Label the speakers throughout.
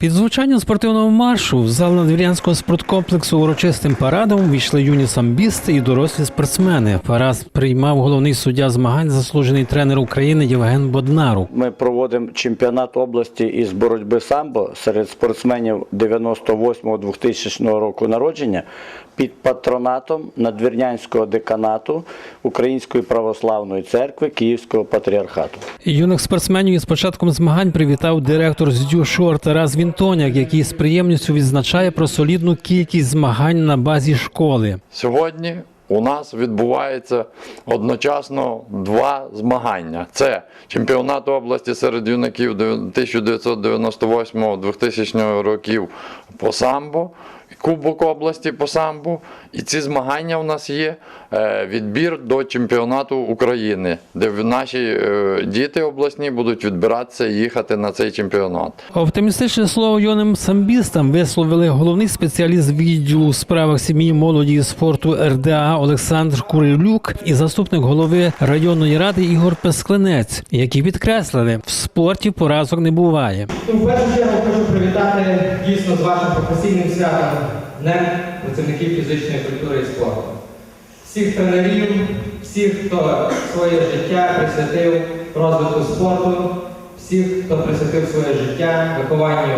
Speaker 1: Під звучанням спортивного маршу в зал надвір'янського спорткомплексу урочистим парадом війшли юні самбісти і дорослі спортсмени. Парад приймав головний суддя змагань, заслужений тренер України Євген Боднарук.
Speaker 2: Ми проводимо чемпіонат області із боротьби самбо серед спортсменів 98-2000 року народження під патронатом надвірнянського деканату Української православної церкви Київського патріархату.
Speaker 1: Юних спортсменів із початком змагань привітав директор з Дюшор Тарас Вінтоняк, який з приємністю відзначає про солідну кількість змагань на базі школи.
Speaker 3: Сьогодні у нас відбувається одночасно два змагання: це чемпіонат області серед юнаків 1998-2000 років по самбо, Кубок області по самбо. І ці змагання у нас є е, відбір до чемпіонату України, де наші е, діти обласні будуть відбиратися і їхати на цей чемпіонат.
Speaker 1: Оптимістичне слово юним самбістам висловили головний спеціаліст відділу у справах сім'ї, молоді і спорту РДА Олександр Курилюк і заступник голови районної ради Ігор Песклинець, які підкреслили, в спорті поразок не буває.
Speaker 4: В першу чергу хочу привітати дійсно з вашим професійним святом Днем працівників фізичної культури і спорту. Всіх тренерів, всіх, хто своє життя присвятив розвитку спорту, всіх, хто присвятив своє життя вихованню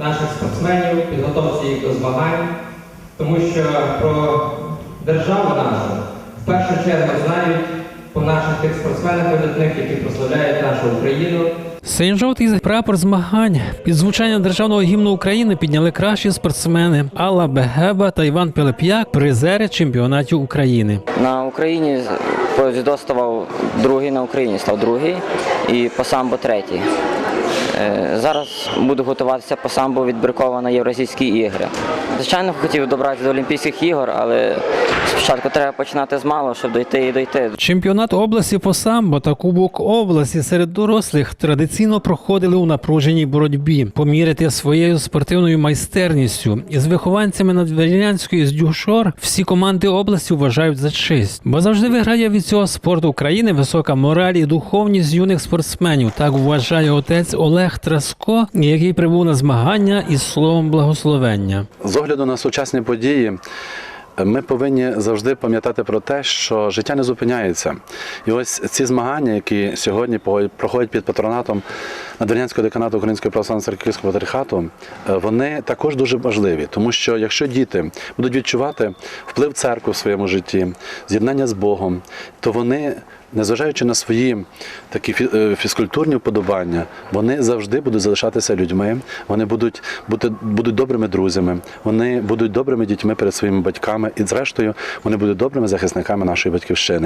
Speaker 4: наших спортсменів, підготовці їх до змагань, тому що про державу нашу в першу чергу знають по наших тих спортсменах видатних, які прославляють нашу Україну.
Speaker 1: Синьо-жовтий прапор змагань під звучання державного гімну України підняли кращі спортсмени Алла Бегеба та Іван Пилип'як, призери чемпіонатів України.
Speaker 5: На Україні по ставав другий на Україні, став другий і по самбо третій. Е, Зараз буду готуватися по самбо відбірково на Євразійські ігри. Звичайно, хотів добратися до Олімпійських ігор, але спочатку треба починати з малого, щоб дойти і дойти.
Speaker 1: Чемпіонат області по самбо та Кубок області серед дорослих традиційно проходили у напруженій боротьбі, поміряти своєю спортивною майстерністю. Із вихованцями надвірнянської з Дюшор всі команди області вважають за честь, бо завжди виграє від цього спорту України висока мораль і духовність юних спортсменів. Так вважає отець Олег Траско, який прибув на змагання із словом благословення.
Speaker 6: З огляду на сучасні події. Ми повинні завжди пам'ятати про те, що життя не зупиняється. І ось ці змагання, які сьогодні проходять під патронатом Надвірнянського деканату Української православної церкви Київського патріархату, е, вони також дуже важливі, тому що якщо діти будуть відчувати вплив церкви в своєму житті, з'єднання з Богом, то вони. Незважаючи на свої такі е, фізкультурні вподобання, вони завжди будуть залишатися людьми, вони будуть бути будуть добрими друзями, вони будуть добрими дітьми перед своїми батьками, і зрештою вони будуть добрими захисниками нашої батьківщини.